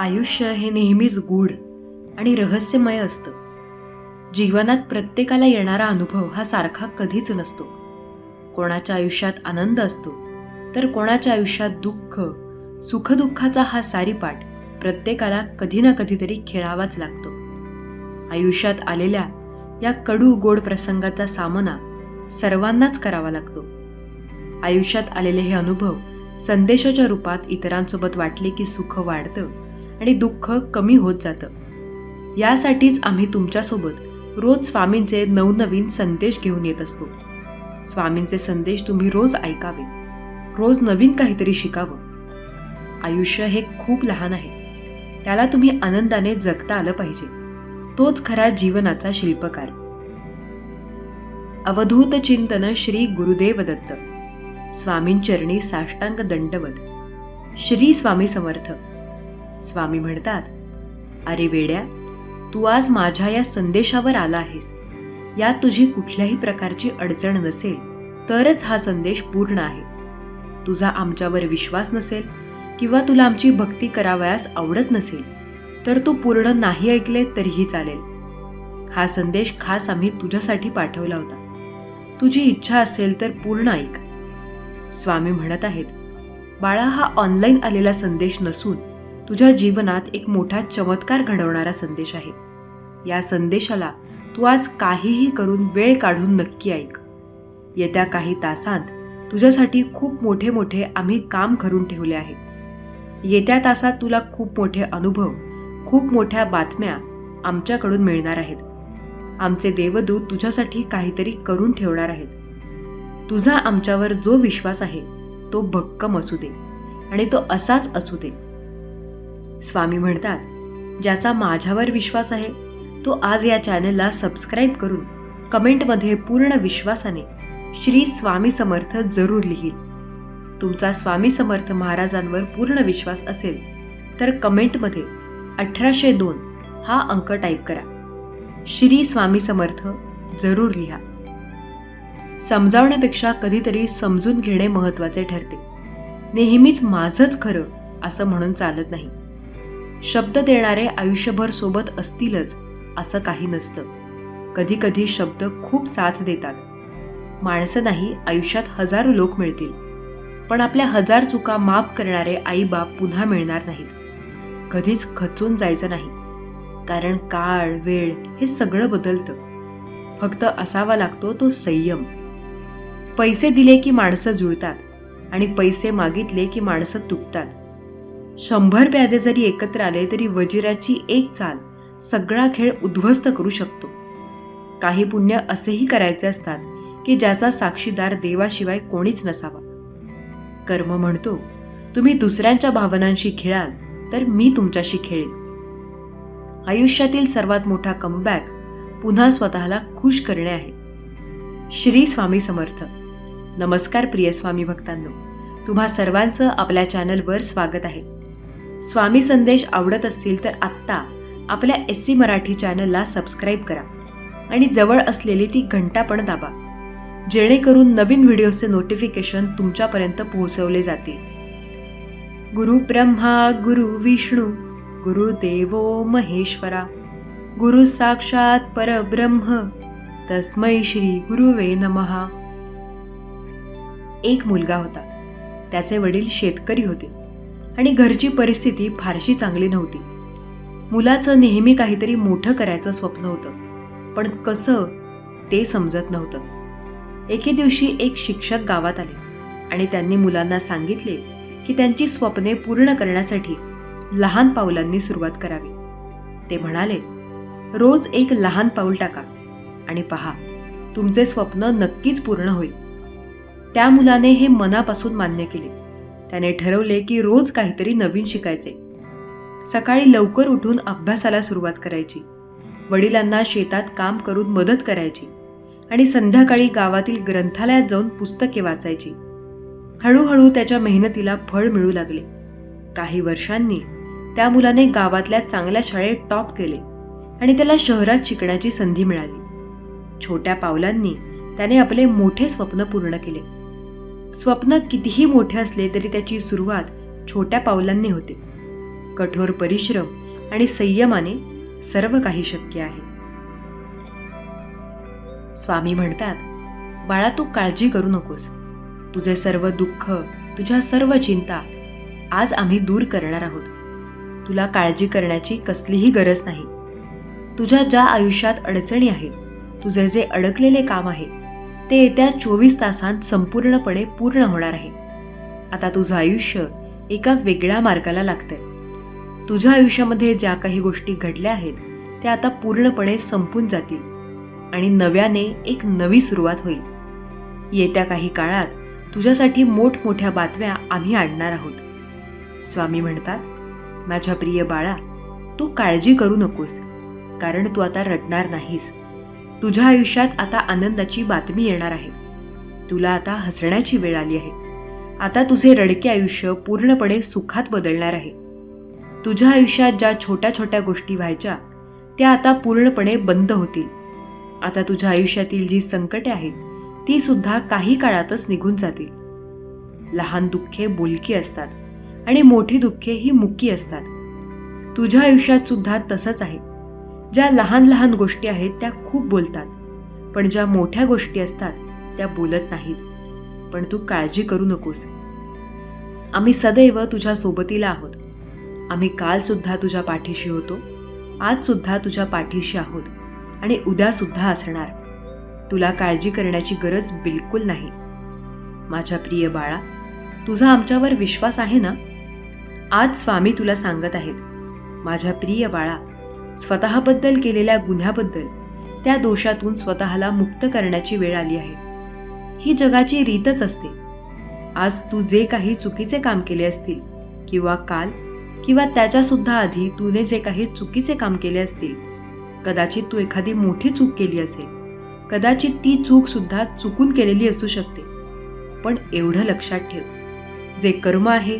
आयुष्य हे नेहमीच गूढ आणि रहस्यमय असतं. जीवनात प्रत्येकाला येणारा अनुभव हा सारखा कधीच नसतो. कोणाच्या आयुष्यात आनंद असतो तर कोणाच्या आयुष्यात दुःख सुखदुःखाचा हा सारीपाठ प्रत्येकाला कधी ना कधीतरी खेळावाच लागतो. आयुष्यात आलेल्या या कडू गोड प्रसंगाचा सामना सर्वांनाच करावा लागतो. आयुष्यात आलेले हे अनुभव संदेशाच्या रूपात इतरांसोबत वाटले की सुख वाढतं आणि दुःख कमी होत जातं. यासाठीच आम्ही तुमच्यासोबत रोज स्वामींचे नवनवीन संदेश घेऊन येत असतो. स्वामींचे संदेश तुम्ही रोज ऐकावे. रोज नवीन काहीतरी शिकावं. आयुष्य हे खूप लहान आहे. त्याला तुम्ही आनंदाने जगता आलं पाहिजे. तोच खरा जीवनाचा शिल्पकार. अवधूत चिंतन श्री गुरुदेव दत्त. स्वामींचरणी साष्टांग दंडवत. श्री स्वामी समर्थ. स्वामी म्हणतात अरे वेड्या तू आज माझ्या या संदेशावर आला आहेस. यात तुझी कुठल्याही प्रकारची अडचण नसेल तरच हा संदेश पूर्ण आहे. तुझा आमच्यावर विश्वास नसेल किंवा तुला आमची भक्ती करावयास आवडत नसेल तर तू पूर्ण नाही ऐकले तरीही चालेल. हा संदेश खास आम्ही तुझ्यासाठी पाठवला होता. तुझी इच्छा असेल तर पूर्ण ऐक. स्वामी म्हणत आहेत बाळा हा ऑनलाईन आलेला संदेश नसून तुझ्या जीवनात एक मोठा चमत्कार घडवणारा संदेश आहे. या संदेशाला तू आज काहीही करून वेळ काढून नक्की ऐक. येत्या काही तासांत तुझ्यासाठी खूप मोठे मोठे आम्ही काम करून ठेवले आहे. येत्या तासात तुला खूप मोठे अनुभव खूप मोठ्या बातम्या आमच्याकडून मिळणार आहेत. आमचे देवदूत तुझ्यासाठी काहीतरी करून ठेवणार आहेत. तुझा आमच्यावर जो विश्वास आहे तो भक्कम असू दे आणि तो असाच असू दे. स्वामी म्हणतात ज्याचा माझ्यावर विश्वास आहे तो आज या चॅनलला सबस्क्राईब करून कमेंटमध्ये पूर्ण विश्वासाने श्री स्वामी समर्थ जरूर लिहील. तुमचा स्वामी समर्थ महाराजांवर पूर्ण विश्वास असेल तर कमेंटमध्ये अठराशे दोन हा अंक टाईप करा. श्री स्वामी समर्थ जरूर लिहा. समजावण्यापेक्षा कधीतरी समजून घेणे महत्त्वाचे ठरते. नेहमीच माझंच खरं असं म्हणून चालत नाही. शब्द देणारे आयुष्यभर सोबत असतीलच असं काही नसतं. कधी कधी शब्द खूप साथ देतात. माणसं नाही आयुष्यात हजारो लोक मिळतील. पण आपल्या हजार चुका माफ करणारे आई बाप पुन्हा मिळणार नाहीत. कधीच खचून जायचं नाही. कारण काळ वेळ हे सगळं बदलतं. फक्त असावा लागतो तो संयम. पैसे दिले की माणसं जुळतात आणि पैसे मागितले की माणसं तुटतात. शंभर प्यादे जरी एकत्र आले तरी वजिराची एक चाल सगळा खेळ उद्ध्वस्त करू शकतो. काही पुण्य असेही करायचे असतात की ज्याचा साक्षीदार देवाशिवाय कोणीच नसावा. कर्म म्हणतो तुम्ही दुसऱ्यांच्या भावनांशी खेळाल तर मी तुमच्याशी खेळेन. आयुष्यातील सर्वात मोठा कमबॅक पुन्हा स्वतःला खुश करणे आहे. श्री स्वामी समर्थ. नमस्कार प्रिय स्वामी भक्तांनो. तुम्हा सर्वांचं आपल्या चॅनलवर स्वागत आहे. स्वामी संदेश आवडत असतील तर आत्ता आपल्या एस सी मराठी चॅनलला सबस्क्राईब करा आणि जवळ असलेली ती घंटा पण दाबा. जेणेकरून नवीन व्हिडिओचे नोटिफिकेशन तुमच्यापर्यंत पोहोचवले जातील. गुरु ब्रह्मा गुरु विष्णू गुरुदेवो महेश्वरा गुरु साक्षात परब्रह्म तस्मै श्री गुरुवे नमहा. एक मुलगा होता. त्याचे वडील शेतकरी होते. आणि घरची परिस्थिती फारशी चांगली नव्हती. मुलाचं नेहमी काहीतरी मोठं करायचं स्वप्न होतं पण कसं ते समजत नव्हतं. एके दिवशी एक शिक्षक गावात आले आणि त्यांनी मुलांना सांगितले की त्यांची स्वप्ने पूर्ण करण्यासाठी लहान पावलांनी सुरुवात करावी. ते म्हणाले रोज एक लहान पाऊल टाका आणि पहा तुमचे स्वप्न नक्कीच पूर्ण होईल. त्या मुलाने हे मनापासून मान्य केले. त्याने ठरवले की रोज काहीतरी नवीन शिकायचे. सकाळी लवकर उठून अभ्यासाला सुरुवात करायची. वडिलांना शेतात काम करून मदत करायची आणि संध्याकाळी गावातील ग्रंथालयात जाऊन पुस्तके वाचायची. हळूहळू त्याच्या मेहनतीला फळ मिळू लागले. काही वर्षांनी त्या मुलाने गावातल्या चांगल्या शाळेत टॉप केले आणि त्याला शहरात शिकण्याची संधी मिळाली. छोट्या पावलांनी त्याने आपले मोठे स्वप्न पूर्ण केले. स्वप्न कितीही मोठे असले तरी त्याची सुरुवात छोट्या पावलांनी होते. कठोर परिश्रम आणि संयमाने सर्व काही शक्य आहे. स्वामी म्हणतात बाळा तू काळजी करू नकोस. तुझे सर्व दुःख तुझ्या सर्व चिंता आज आम्ही दूर करणार आहोत. तुला काळजी करण्याची कसलीही गरज नाही. तुझ्या ज्या आयुष्यात अडचणी आहेत तुझे जे अडकलेले काम आहे ते येत्या चोवीस तासांत संपूर्णपणे पूर्ण होणार आहे. आता तुझं आयुष्य एका वेगळ्या मार्गाला लागतंय. तुझ्या आयुष्यामध्ये ज्या काही गोष्टी घडल्या आहेत त्या आता पूर्णपणे संपून जातील आणि नव्याने एक नवी सुरुवात होईल. येत्या काही काळात तुझ्यासाठी मोठमोठ्या बातम्या आम्ही आणणार आहोत. स्वामी म्हणतात माझ्या प्रिय बाळा तू काळजी करू नकोस कारण तू आता रडणार नाहीस. तुझ्या आयुष्यात आता आनंदाची बातमी येणार आहे. तुला आता हसण्याची वेळ आली आहे. आता तुझे रडके आयुष्य पूर्णपणे सुखात बदलणार आहे. तुझ्या आयुष्यात ज्या छोट्या छोट्या गोष्टी व्हायच्या त्या आता पूर्णपणे बंद होतील. आता तुझ्या आयुष्यातील जी संकटे आहेत ती सुद्धा काही काळातच निघून जातील. लहान दुःखे बोलकी असतात आणि मोठी दुःखे ही मुकी असतात. तुझ्या आयुष्यात सुद्धा तसंच आहे. ज्या लहान लहान गोष्टी आहेत त्या खूप बोलतात पण ज्या मोठ्या गोष्टी असतात त्या बोलत नाहीत. पण तू काळजी करू नकोस. आम्ही सदैव तुझ्या सोबतीला आहोत. आम्ही कालसुद्धा तुझ्या पाठीशी होतो आज सुद्धा तुझ्या पाठीशी आहोत आणि उद्यासुद्धा असणार. तुला काळजी करण्याची गरज बिलकुल नाही. माझ्या प्रिय बाळा तुझा आमच्यावर विश्वास आहे ना? आज स्वामी तुला सांगत आहेत माझ्या प्रिय बाळा स्वतःबद्दल केलेल्या गुन्ह्याबद्दल त्या दोषातून स्वतःला मुक्त करण्याची वेळ आली आहे. ही जगाची रीतच असते. आज तू जे काही चुकीचे काम केले असतील किंवा काल किंवा त्याच्यासुद्धा आधी तुने जे काही चुकीचे काम केले असतील कदाचित तू एखादी मोठी चूक केली असेल. कदाचित ती चूकसुद्धा चुकून केलेली असू शकते. पण एवढं लक्षात ठेव. जे कर्म आहे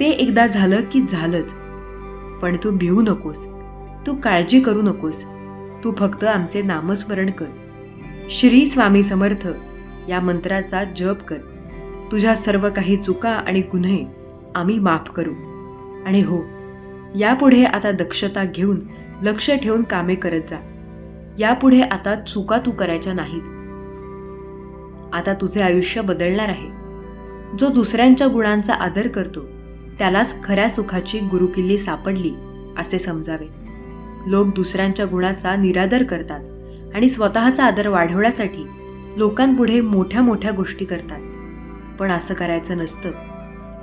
ते एकदा झालं की झालंच. पण तू भिवू नकोस. तू काळजी करू नकोस. तू फक्त आमचे नामस्मरण कर. श्री स्वामी समर्थ या मंत्राचा जप कर. तुझ्या सर्व काही चुका आणि गुन्हे आम्ही माफ करू. आणि हो यापुढे आता दक्षता घेऊन लक्ष ठेवून कामे करत जा. यापुढे आता चुका तू करायच्या नाहीत. आता तुझे आयुष्य बदलणार आहे. जो दुसऱ्यांच्या गुणांचा आदर करतो त्यालाच खऱ्या सुखाची गुरुकिल्ली सापडली असे समजावे. लोक दुसऱ्यांच्या गुणाचा निरादर करतात आणि स्वतःचा आदर वाढवण्यासाठी लोकांपुढे मोठ्या मोठ्या गोष्टी करतात. पण असं करायचं नसतं.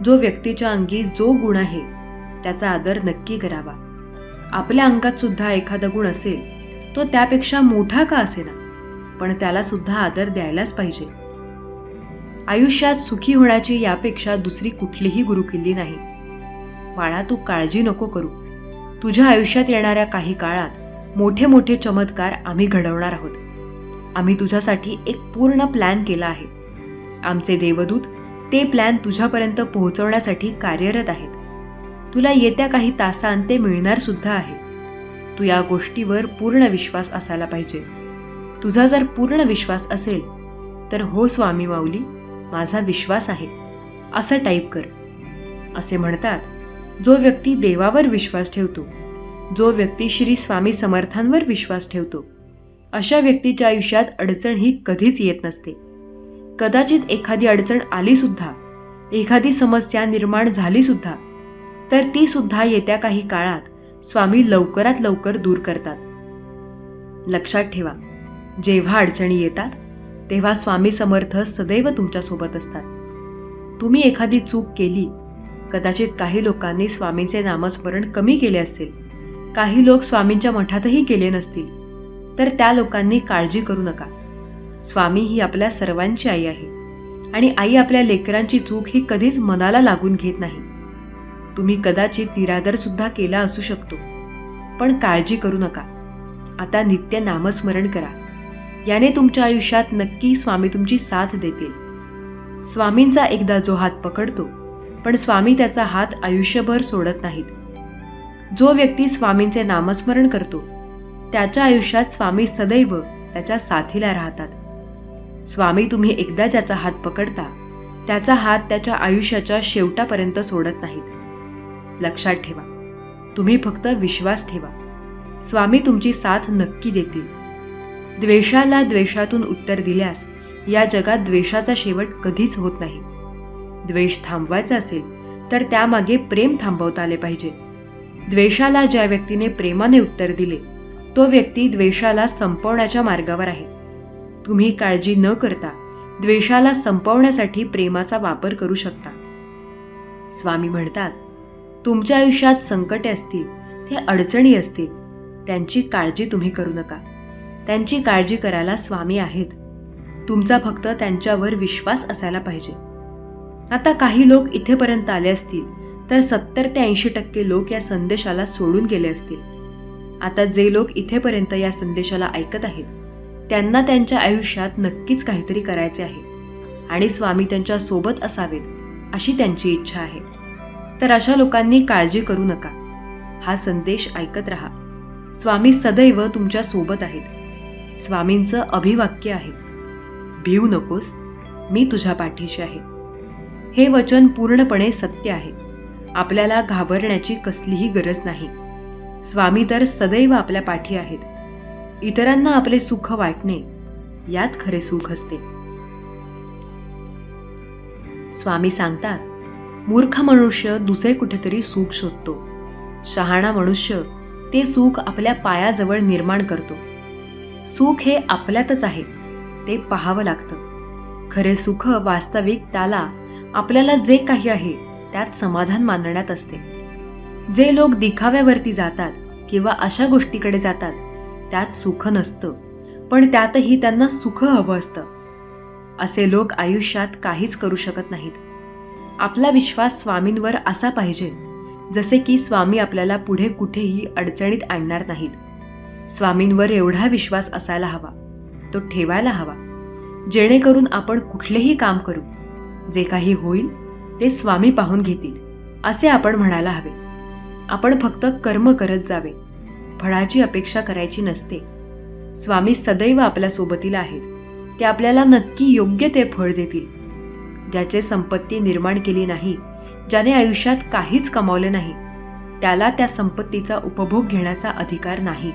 जो व्यक्तीच्या अंगी जो गुण आहे त्याचा आदर नक्की करावा. आपल्या अंगात सुद्धा एखादा गुण असेल तो त्यापेक्षा मोठा का असेना? पण त्याला सुद्धा आदर द्यायलाच पाहिजे. आयुष्यात सुखी होण्याची यापेक्षा दुसरी कुठलीही गुरुकिल्ली नाही. बाळा तू काळजी नको करू. तुझ्या आयुष्यात येणाऱ्या काही काळात मोठे मोठे चमत्कार आम्ही घडवणार आहोत. आम्ही तुझ्यासाठी एक पूर्ण प्लॅन केला आहे. आमचे देवदूत ते प्लॅन तुझ्यापर्यंत पोहोचवण्यासाठी कार्यरत आहेत. तुला येत्या काही तासांत ते मिळणार सुद्धा आहे. तू या गोष्टीवर पूर्ण विश्वास असायला पाहिजे. तुझा जर पूर्ण विश्वास असेल तर हो स्वामी माऊली माझा विश्वास आहे. असं टाईप कर. असे म्हणतात जो व्यक्ती देवावर विश्वास ठेवतो जो व्यक्ती श्री स्वामी समर्थांवर विश्वास ठेवतो अशा व्यक्तीच्या आयुष्यात अडचण ही कधीच येत नसते. कदाचित एखादी अडचण आली सुद्धा एखादी समस्या निर्माण झाली सुद्धा तर ती सुद्धा येत्या काही काळात स्वामी लवकरात लवकर दूर करतात. लक्षात ठेवा जेव्हा अडचणी येतात तेव्हा स्वामी समर्थ सदैव तुमच्यासोबत असतात. तुम्ही एखादी चूक केली कदाचित काही लोकांनी स्वामींचे नामस्मरण कमी केले असेल काही लोक स्वामींच्या मठातही गेले नसतील. तर त्या लोकांनी काळजी करू नका. स्वामी ही आपल्या सर्वांची आई आहे. आणि आई आपल्या लेकरांची चूक ही कधीच मनाला लागून घेत नाही. तुम्ही कदाचित निरादर सुद्धा केला असू शकतो. पण काळजी करू नका. आता नित्य नामस्मरण करा. याने तुमच्या आयुष्यात नक्की स्वामी तुमची साथ देतील. स्वामींचा एकदा जो हात पकडतो पण स्वामी त्याचा हात आयुष्यभर सोडत नाहीत. जो व्यक्ती स्वामींचे नामस्मरण करतो त्याच्या आयुष्यात स्वामी सदैव त्याच्या साथीला राहतात. स्वामी तुम्ही एकदा ज्याचा हात पकडता त्याचा हात त्याच्या आयुष्याच्या शेवटापर्यंत सोडत नाहीत. लक्षात ठेवा तुम्ही फक्त विश्वास ठेवा. स्वामी तुमची साथ नक्की देतील. द्वेषाला द्वेषातून उत्तर दिल्यास या जगात द्वेषाचा शेवट कधीच होत नाही. द्वेष थांबवायचा असेल तर त्यामागे प्रेम थांबवता आले पाहिजे. द्वेषाला ज्या व्यक्तीने प्रेमाने उत्तर दिले तो व्यक्ती द्वेषाला संपवण्याच्या मार्गावर आहे. तुम्ही काळजी न करता द्वेषाला संपवण्यासाठी प्रेमाचा वापर करू शकता. स्वामी म्हणतात तुमच्या आयुष्यात संकटे असतील ते अडचणी असतील त्यांची काळजी तुम्ही करू नका. त्यांची काळजी करायला स्वामी आहेत. तुमचा फक्त त्यांच्यावर विश्वास असायला पाहिजे. आता काही लोक इथेपर्यंत आले असतील तर सत्तर ते ऐंशी टक्के लोक या संदेशाला सोडून गेले असतील. आता जे लोक इथेपर्यंत या संदेशाला ऐकत आहेत त्यांना त्यांच्या आयुष्यात नक्कीच काहीतरी करायचे आहे आणि स्वामी त्यांच्यासोबत असावेत अशी त्यांची इच्छा आहे. तर अशा लोकांनी काळजी करू नका. हा संदेश ऐकत राहा. स्वामी सदैव तुमच्यासोबत आहेत. स्वामींचं अभिवाक्य आहे भिवू नकोस मी तुझ्या पाठीशी आहे. हे वचन पूर्णपणे सत्य आहे. आपल्याला घाबरण्याची कसलीही गरज नाही. स्वामी तर सदैव आपल्या पाठी आहेत. इतरांना आपले सुख वाटणे यात खरे सुख असते. स्वामी सांगतात मूर्ख मनुष्य दुसरे कुठेतरी सुख शोधतो. शहाणा मनुष्य ते सुख आपल्या पायाजवळ निर्माण करतो. सुख हे आपल्यातच आहे ते पाहावं लागतं. खरे सुख वास्तविक त्याला आपल्याला जे काही आहे त्यात समाधान मानण्यात असते. जे लोक दिखाव्यावरती जातात किंवा अशा गोष्टीकडे जातात त्यात सुख नसतं पण त्यातही त्यांना सुख हवं असतं. असे लोक आयुष्यात काहीच करू शकत नाहीत. आपला विश्वास स्वामींवर असा पाहिजे जसे की स्वामी आपल्याला पुढे कुठेही अडचणीत आणणार नाहीत. स्वामींवर एवढा विश्वास असायला हवा तो ठेवायला हवा. जेणेकरून आपण कुठलेही काम करू जे काही होईल ते स्वामी पाहून घेतील असे आपण म्हणायला हवे. आपण फक्त कर्म करत जावे फळाची अपेक्षा करायची नसते. स्वामी सदैव आपल्या सोबतीला आहेत. ते आपल्याला नक्की योग्य ते फळ देतील. ज्याचे संपत्ती निर्माण केली नाही ज्याने आयुष्यात काहीच कमावले नाही त्याला त्या संपत्तीचा उपभोग घेण्याचा अधिकार नाही.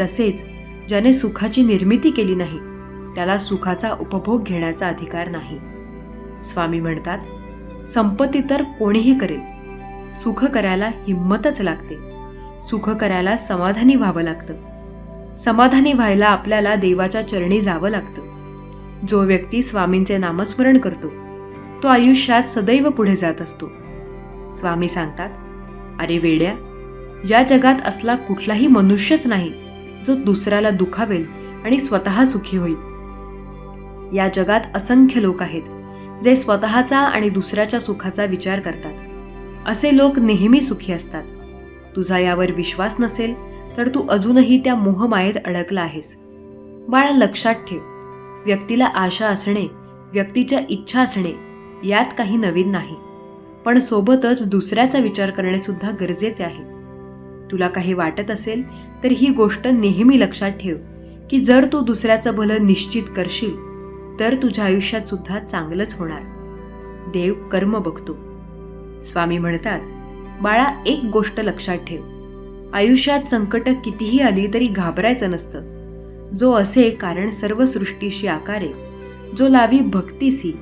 तसेच ज्याने सुखाची निर्मिती केली नाही त्याला सुखाचा उपभोग घेण्याचा अधिकार नाही. स्वामी म्हणतात संपत्ती तर कोणीही करेल. सुख करायला हिंमतच लागते. सुख करायला समाधानी व्हावं लागतं. समाधानी व्हायला आपल्याला देवाच्या चरणी जावं लागतं. जो व्यक्ती स्वामींचे नामस्मरण करतो तो आयुष्यात सदैव पुढे जात असतो. स्वामी सांगतात अरे वेड्या या जगात असला कुठलाही मनुष्यच नाही जो दुसऱ्याला दुखावेल आणि स्वतः सुखी होईल. या जगात असंख्य लोक आहेत. जे स्वतःचा आणि दुसऱ्याच्या सुखाचा विचार करतात. असे लोक नेहमी सुखी असतात. तुझा यावर विश्वास नसेल तर तू अजूनही त्या मोहमायेत अडकला आहेस. बाळा लक्षात ठेव. व्यक्तीला आशा असणे व्यक्तीच्या इच्छा असणे यात काही नवीन नाही. पण सोबतच दुसऱ्याचा विचार करणे सुद्धा गरजेचे आहे. तुला काही वाटत असेल तर ही गोष्ट नेहमी लक्षात ठेव की जर तू दुसऱ्याचं भलं निश्चित करशील तर तुझ्या आयुष्यात सुद्धा चांगलंच होणार. देव कर्म बघतो. स्वामी म्हणतात बाळा एक गोष्ट लक्षात ठेव. आयुष्यात संकट कितीही आली तरी घाबरायचं नसतं. जो असे कारण सर्व सृष्टीशी आकारे जो लावी भक्तीसी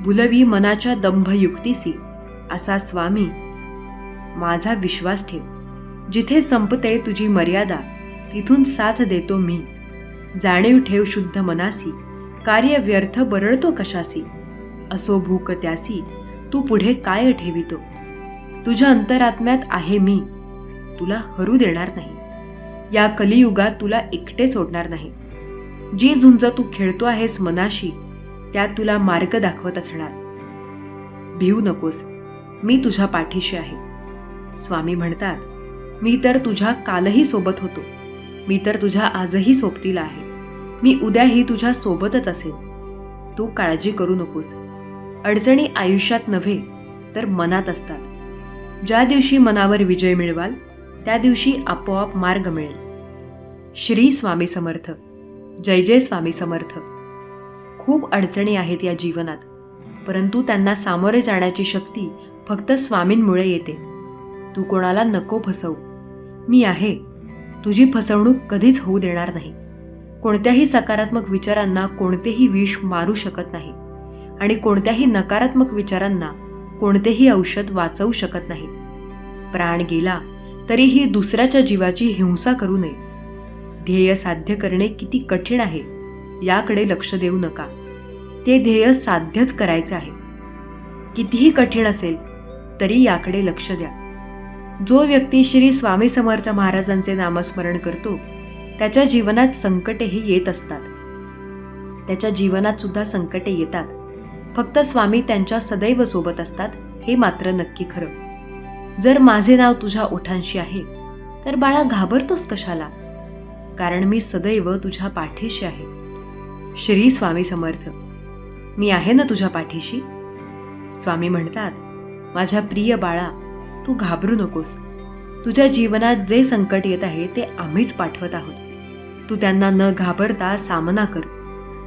भुलवी मनाच्या दंभयुक्तीसी असा स्वामी माझा विश्वास ठेव. जिथे संपते तुझी मर्यादा तिथून साथ देतो मी. जाणीव ठेव शुद्ध मनासी. कार्य व्यर्थ बरळतो कशासी? असो भूक त्यासी तू पुढे काय ठेवितो? तुझ्या अंतरात्म्यात आहे मी तुला हरू देणार नाही. या कलियुगात तुला एकटे सोडणार नाही. जी झुंज तू खेळतो आहेस मनाशी त्यात तुला मार्ग दाखवत असणार. भिऊ नकोस मी तुझ्या पाठीशी आहे. स्वामी म्हणतात मी तर तुझ्या कालही सोबत होतो मी तर तुझ्या आजही सोबतीला आहे. मी उद्याही तुझ्या सोबतच असेल तू काळजी करू नकोस. अडचणी आयुष्यात नव्हे तर मनात असतात. ज्या दिवशी मनावर विजय मिळवाल त्या दिवशी आपोआप मार्ग मिळेल. श्री स्वामी समर्थ. जय जय स्वामी समर्थ. खूप अडचणी आहेत या जीवनात परंतु त्यांना सामोरे जाण्याची शक्ती फक्त स्वामींमुळे येते. तू कोणाला नको फसवू. मी आहे. तुझी फसवणूक कधीच होऊ देणार नाही. कोणत्याही सकारात्मक विचारांना कोणतेही विष मारू शकत नाही आणि कोणत्याही नकारात्मक विचारांना कोणतेही औषध वाचवू शकत नाही प्राण गेला तरीही दुसऱ्याच्या जीवाची हिंसा करू नये. ध्येय साध्य करणे किती कठीण आहे याकडे लक्ष देऊ नका. ते ध्येय साध्यच करायचे आहे. कितीही कठीण असेल तरी याकडे लक्ष द्या. जो व्यक्ती श्री स्वामी समर्थ महाराजांचे नामस्मरण करतो त्याच्या जीवनात संकटेही येत असतात. त्याच्या जीवनात सुद्धा संकटे येतात. फक्त स्वामी त्यांच्या सदैव सोबत असतात हे मात्र नक्की खरं. जर माझे नाव तुझ्या ओठांशी आहे तर बाळा घाबरतोस कशाला? कारण मी सदैव तुझ्या पाठीशी आहे. श्री स्वामी समर्थ. मी आहे ना तुझ्या पाठीशी? स्वामी म्हणतात माझ्या प्रिय बाळा तू घाबरू नकोस. तुझ्या जीवनात जे संकट येत आहे ते आम्हीच पाठवत आहोत. तू त्यांना न घाबरता सामना कर.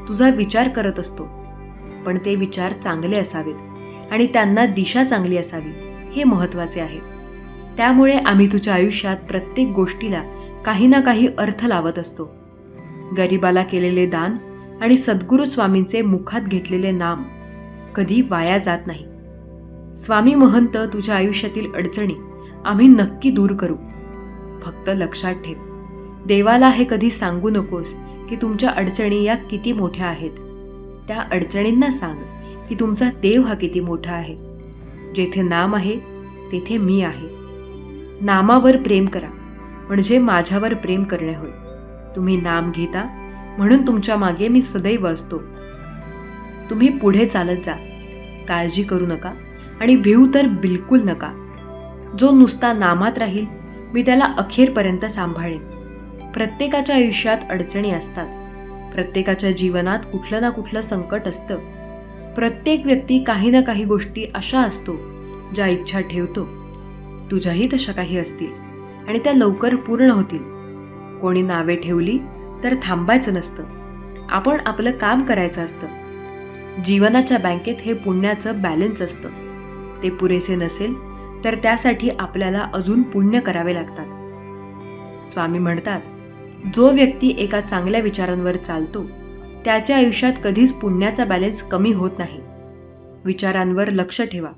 तुझा विचार करत असतो. पण ते विचार चांगले असावेत आणि त्यांना दिशा चांगली असावी हे महत्त्वाचे आहे. त्यामुळे आम्ही तुझ्या आयुष्यात प्रत्येक गोष्टीला काही ना काही अर्थ लावत असतो. गरिबाला केलेले दान आणि सद्गुरू स्वामींचे मुखात घेतलेले नाम कधी वाया जात नाही. स्वामी महंत तुझ्या आयुष्यातील अडचणी आम्ही नक्की दूर करू. फक्त लक्षात ठेव. देवाला हे कधी सांगू नकोस की तुमच्या अडचणी या किती मोठ्या आहेत. त्या अडचणींना सांग की तुमचा देव हा किती मोठा आहे. जेथे नाम आहे तेथे मी आहे. नामावर प्रेम करा म्हणजे माझ्यावर प्रेम करणे होय. तुम्ही नाम घेता म्हणून तुमच्या मागे मी सदैव असतो. तुम्ही पुढे चालत जा काळजी करू नका आणि भिऊ तर बिलकुल नका. जो नुसता नामात राहील मी त्याला अखेरपर्यंत सांभाळेन. प्रत्येकाच्या आयुष्यात अडचणी असतात. प्रत्येकाच्या जीवनात कुठलं ना कुठलं संकट असतं. प्रत्येक व्यक्ती काही ना काही गोष्टी अशा असतो ज्या इच्छा ठेवतो. तुझ्याही तशा काही असतील आणि त्या लवकर पूर्ण होतील. कोणी नावे ठेवली तर थांबायचं नसतं. आपण आपलं काम करायचं असतं. जीवनाच्या बँकेत हे पुण्याचं बॅलन्स असतं. ते पुरेसे नसेल तर त्यासाठी आपल्याला अजून पुण्य करावे लागतात. स्वामी म्हणतात जो व्यक्ती एका चांगल्या विचारांवर चालतो त्याच्या आयुष्यात कधीच पुण्याचा बॅलेन्स कमी होत नाही. विचारांवर लक्ष ठेवा.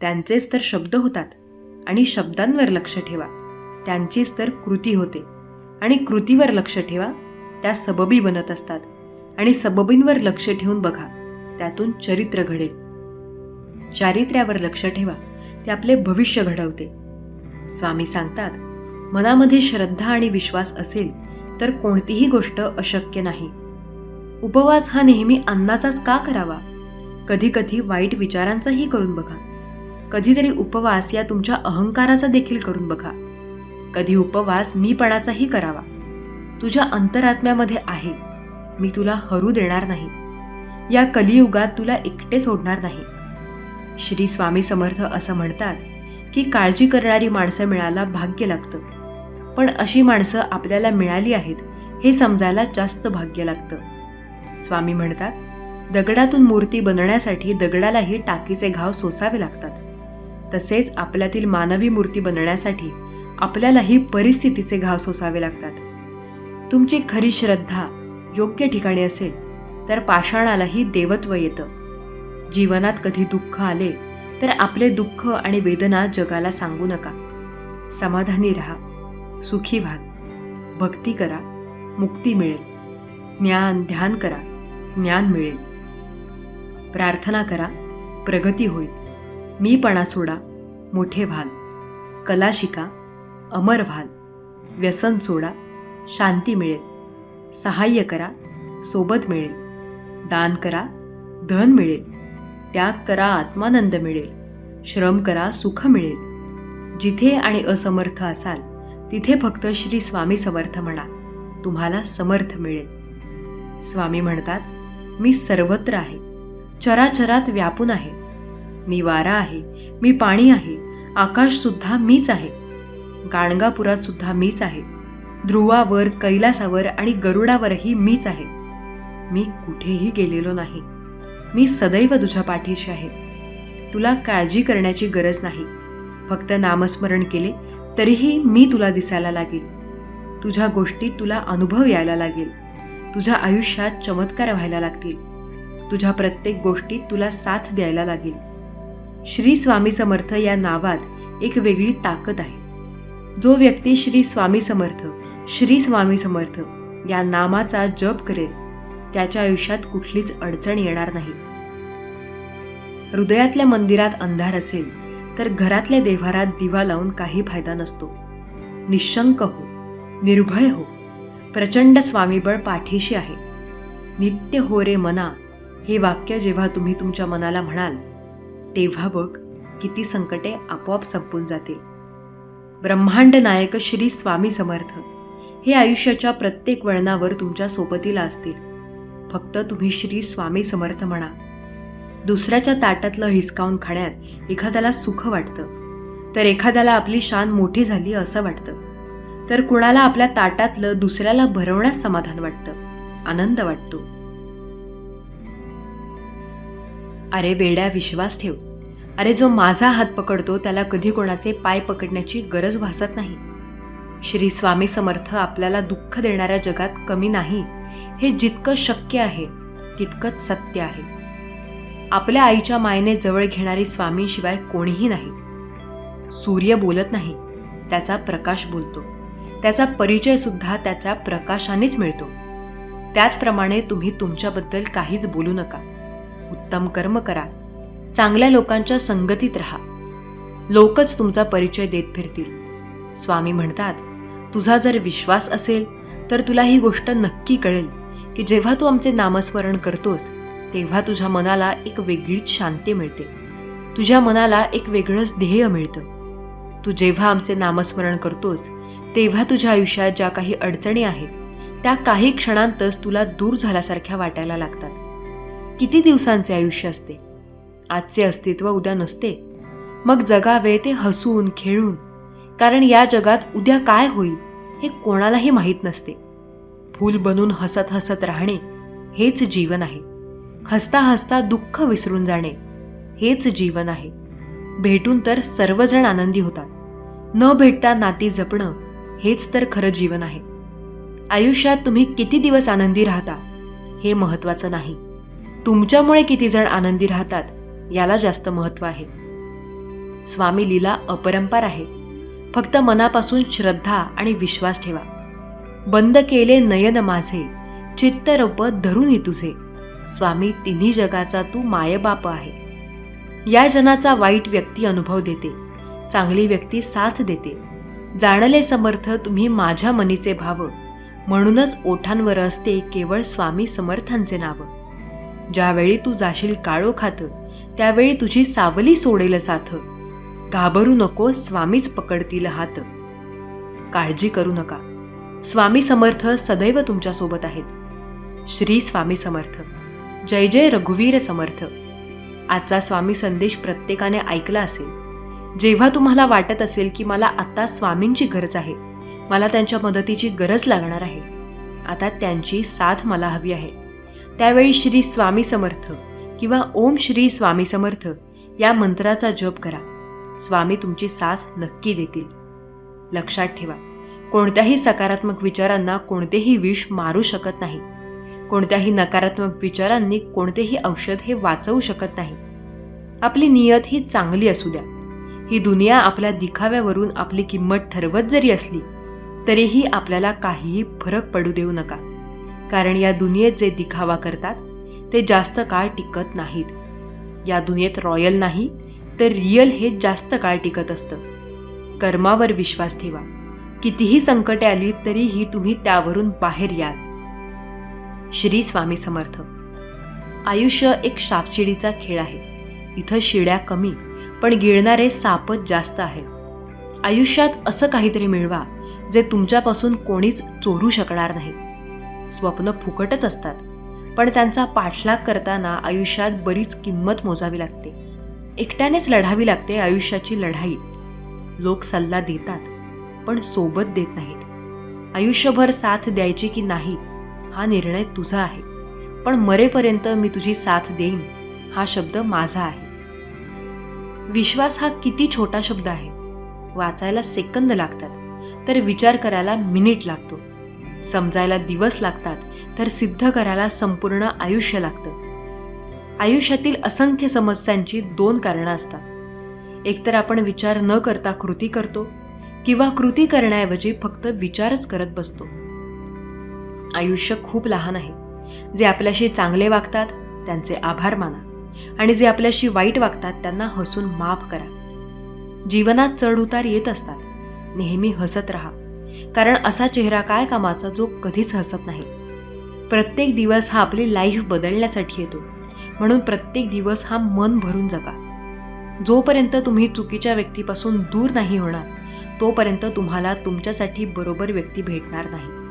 त्यांचेच तर शब्द होतात आणि शब्दांवर लक्ष ठेवा. त्यांचीच तर कृती होते आणि कृतीवर लक्ष ठेवा. त्या सबबी बनत असतात आणि सबबींवर लक्ष ठेवून बघा त्यातून चरित्र घडेल. चारित्र्यावर लक्ष ठेवा ते आपले भविष्य घडवते. स्वामी सांगतात मनामध्ये श्रद्धा आणि विश्वास असेल तर कोणतीही गोष्ट अशक्य नाही. उपवास हा नेहमी अन्नाचाच का करावा? कधी कधी वाईट विचारांचाही करून बघा. कधीतरी उपवास या तुमच्या अहंकाराचा देखील करून बघा. कधी उपवास मीपणाचाही करावा. तुझ्या अंतरात्म्यामध्ये आहे. मी तुला हरू देणार नाही. या कलियुगात तुला एकटे सोडणार नाही. श्री स्वामी समर्थ असं म्हणतात की काळजी करणारी माणसं मिळायला भाग्य लागतं. पण अशी माणसं आपल्याला मिळाली आहेत हे समजायला जास्त भाग्य लागतं. स्वामी म्हणतात दगडातून मूर्ती बनण्यासाठी दगडालाही टाकीचे घाव सोसावे लागतात. तसेच आपल्यातील मानवी मूर्ती बनण्यासाठी आपल्यालाही परिस्थितीचे घाव सोसावे लागतात. तुमची खरी श्रद्धा योग्य ठिकाणी असेल तर पाषाणालाही देवत्व येतं. जीवनात कधी दुःख आले तर आपले दुःख आणि वेदना जगाला सांगू नका. समाधानी राहा. सुखी व्हा. भक्ती करा. मुक्ती मिळेल. ज्ञान ध्यान करा. ज्ञान मिळेल. प्रार्थना करा. प्रगती होईल. मीपणा सोडा. मोठे व्हाल. कला शिका. अमर व्हाल. व्यसन सोडा. शांती मिळेल. सहाय्य करा. सोबत मिळेल. दान करा. धन मिळेल. त्याग करा. आत्मानंद मिळेल. श्रम करा. सुख मिळेल. जिथे आणि असमर्थ असाल तिथे फक्त श्री स्वामी समर्थ म्हणा. तुम्हाला समर्थ मिळेल. स्वामी म्हणतात मी सर्वत्र आहे. चराचरात व्यापून आहे. मी वारा आहे. मी पाणी आहे. आकाश सुद्धा मीच आहे. गाणगापुरात सुद्धा मीच आहे. ध्रुवावर कैलासावर आणि गरुडावरही मीच आहे. मी कुठेही गेलेलो नाही. मी सदैव तुझ्या पाठीशी आहे. तुला काळजी करण्याची गरज नाही. फक्त नामस्मरण केले तरीही मी तुला दिसायला लागेल. तुझ्या गोष्टीत तुला अनुभव यायला लागेल. तुझ्या आयुष्यात चमत्कार व्हायला लागतील. तुझ्या प्रत्येक गोष्टीत तुला साथ द्यायला लागेल. श्री स्वामी समर्थ या नावात एक वेगळी ताकद आहे. जो व्यक्ती श्री स्वामी समर्थ श्री स्वामी समर्थ या नामाचा जप करेल त्याच्या आयुष्यात कुठलीच अडचण येणार नाही. हृदयातल्या मंदिरात अंधार असेल तर घरातल्या देव्हारात दिवा लावून काही फायदा नसतो. निशंक हो निर्भय हो प्रचंड स्वामीबळ पाठीशी आहे. नित्य हो रे मना हे वाक्य जेव्हा तुम्ही तुमच्या मनाला म्हणाल तेव्हा बघ किती संकटे आपोआप संपून जातील. ब्रह्मांड नायक श्री स्वामी समर्थ हे आयुष्याच्या प्रत्येक वळणावर तुमच्या सोबतीला असतील. फक्त तुम्ही श्री स्वामी समर्थ म्हणा. दुसऱ्याच्या ताटातलं हिसकावून खाण्यात एखाद्याला सुख वाटतं. तर एखाद्याला आपली शान मोठी झाली असं वाटतं. तर कुणाला आपल्या ताटातलं दुसऱ्याला भरवण्यास समाधान वाटतं? आनंद वाटतो. अरे वेड्या विश्वास ठेव. अरे जो माझा हात पकडतो त्याला कधी कोणाचे पाय पकडण्याची गरज भासत नाही. श्री स्वामी समर्थ आपल्याला दुःख देणाऱ्या जगात कमी नाही. हे जितकं शक्य आहे तितकंच सत्य आहे. आपल्या आईच्या मायने जवळ घेणारी स्वामींशिवाय कोणीही नाही. सूर्य बोलत नाही त्याचा प्रकाश बोलतो. त्याचा परिचय सुद्धा त्याच्या प्रकाशानेच मिळतो. त्याचप्रमाणे तुम्ही तुमच्याबद्दल काहीच बोलू नका. उत्तम कर्म करा. चांगल्या लोकांच्या संगतीत राहा. लोकच तुमचा परिचय देत फिरतील. स्वामी म्हणतात तुझा जर विश्वास असेल तर तुला ही गोष्ट नक्की कळेल की जेव्हा तू आमचे नामस्मरण करतोस तेव्हा तुझ्या मनाला एक वेगळीच शांती मिळते. तुझ्या मनाला एक वेगळंच ध्येय मिळतं. तू जेव्हा आमचे नामस्मरण करतोस तेव्हा तुझ्या आयुष्यात ज्या काही अडचणी आहेत त्या काही क्षणांतच तुला दूर झाल्यासारख्या वाटायला लागतात. किती दिवसांचे आयुष्य असते? आजचे अस्तित्व उद्या नसते. मग जगावे ते हसून खेळून. कारण या जगात उद्या काय होईल हे कोणालाही माहीत नसते. फूल बनून हसत हसत राहणे हेच जीवन आहे. हसता हसता दुःख विसरून जाणे हेच जीवन आहे. भेटून तर सर्वजण आनंदी होतात. न भेटता नाती जपणं हेच तर खरं जीवन आहे. आयुष्यात तुम्ही किती दिवस आनंदी राहता हे महत्वाचं नाही. तुमच्यामुळे किती जण आनंदी राहतात याला जास्त महत्त्व आहे. स्वामी लीला अपरंपार आहे. फक्त मनापासून श्रद्धा आणि विश्वास ठेवा. बंद केले नयन माझे चित्तरोप धरून तुझे स्वामी तिन्ही जगाचा तू मायबाप आहे. या जनाचा वाईट व्यक्ती अनुभव देते चांगली व्यक्ती साथ देते. जाणले समर्थ तुम्ही माझ्या मनीचे भाव म्हणूनच ओठांवर असते केवळ स्वामी समर्थांचे नाव. ज्यावेळी तू जाशील काळो खात त्यावेळी तुझी सावली सोडेल साथ. घाबरू नको स्वामीच पकडतील हात. काळजी करू नका. स्वामी समर्थ सदैव तुमच्यासोबत आहेत. श्री स्वामी समर्थ. जय जय रघुवीर समर्थ. आजचा स्वामी संदेश प्रत्येकाने ऐकला असेल. जेव्हा तुम्हाला वाटत असेल की मला आत्ता स्वामींची गरज आहे मला त्यांच्या मदतीची गरज लागणार आहे आता त्यांची साथ मला हवी आहे. त्यावेळी श्री स्वामी समर्थ किंवा ओम श्री स्वामी समर्थ या मंत्राचा जप करा. स्वामी तुमची साथ नक्की देतील. लक्षात ठेवा कोणत्याही सकारात्मक विचारांना कोणतेही विष मारू शकत नाही. कोणत्याही नकारात्मक विचारांनी कोणतेही औषध हे वाचवू शकत नाही. आपली नियत ही चांगली असू द्या. ही दुनिया आपल्या दिखाव्यावरून आपली किंमत ठरवत जरी असली तरीही आपल्याला काहीही फरक पडू देऊ नका. कारण या दुनियेत जे दिखावा करतात ते जास्त काळ टिकत नाहीत. या दुनियेत रॉयल नाही तर रियल हे जास्त काळ टिकत असतं. कर्मावर विश्वास ठेवा. कितीही संकटे आली तरीही तुम्ही त्यावरून बाहेर याल. श्री स्वामी समर्थ. आयुष्य एक सापशिडीचा खेळ आहे. इथं शिड्या कमी पण गिळणारे सापच जास्त आहेत आयुष्यात असं काहीतरी मिळवा जे तुमच्यापासून कोणीच चोरू शकणार नाही. स्वप्न फुकटच असतात पण त्यांचा पाठलाग करताना आयुष्यात बरीच किंमत मोजावी लागते. एकट्यानेच लढावी लागते आयुष्याची लढाई. लोक सल्ला देतात पण सोबत देत नाहीत. आयुष्यभर साथ द्यायची की नाही हा निर्णय तुझा आहे. पण मरेपर्यंत मी तुझी साथ देईन हा शब्द माझा आहे. विश्वास हा किती छोटा शब्द आहे? वाचायला सेकंद लागतात तर विचार करायला मिनिट लागतो. समजायला दिवस लागतात तर सिद्ध करायला संपूर्ण आयुष्य लागतं. आयुष्यातील असंख्य समस्यांची दोन कारणं असतात. एकतर आपण विचार न करता कृती करतो किंवा कृती करण्याऐवजी फक्त विचारच करत बसतो. आयुष्य खूप लहान आहे. जे आपल्याशी चांगले वागतात त्यांचे आभार माना. आणि जे आपल्याशी वाईट वागतात त्यांना हसून माफ करा. जीवनात चढ उतार येत असतात. नेहमी हसत राहा. कारण असा चेहरा काय कामाचा जो कधीच हसत नाही. प्रत्येक दिवस हा आपली लाईफ बदलण्यासाठी येतो. म्हणून प्रत्येक दिवस हा मन भरून जगा. जोपर्यंत तुम्ही चुकीच्या व्यक्तीपासून दूर नाही होणार तोपर्यंत तुम्हाला तुमच्यासाठी बरोबर व्यक्ती भेटणार नाही.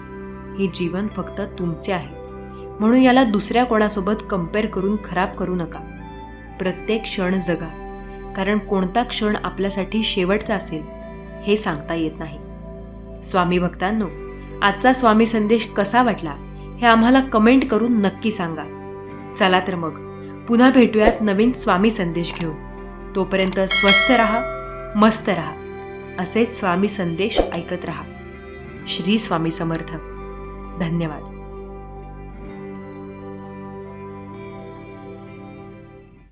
हे जीवन फक्त तुमचे आहे. म्हणून याला दुसऱ्या कोणासोबत कंपेअर करून खराब करू नका. प्रत्येक क्षण जगा. कारण कोणता क्षण आपल्यासाठी शेवटचा असेल हे सांगता येत नाही. स्वामी भक्तांनो आजचा स्वामी संदेश कसा वाटला हे आम्हाला कमेंट करून नक्की सांगा. चला तर मग पुन्हा भेटूयात नवीन स्वामी संदेश घेऊन. तोपर्यंत स्वस्थ रहा मस्त रहा. असेच स्वामी संदेश ऐकत रहा. श्री स्वामी समर्थ. धन्यवाद.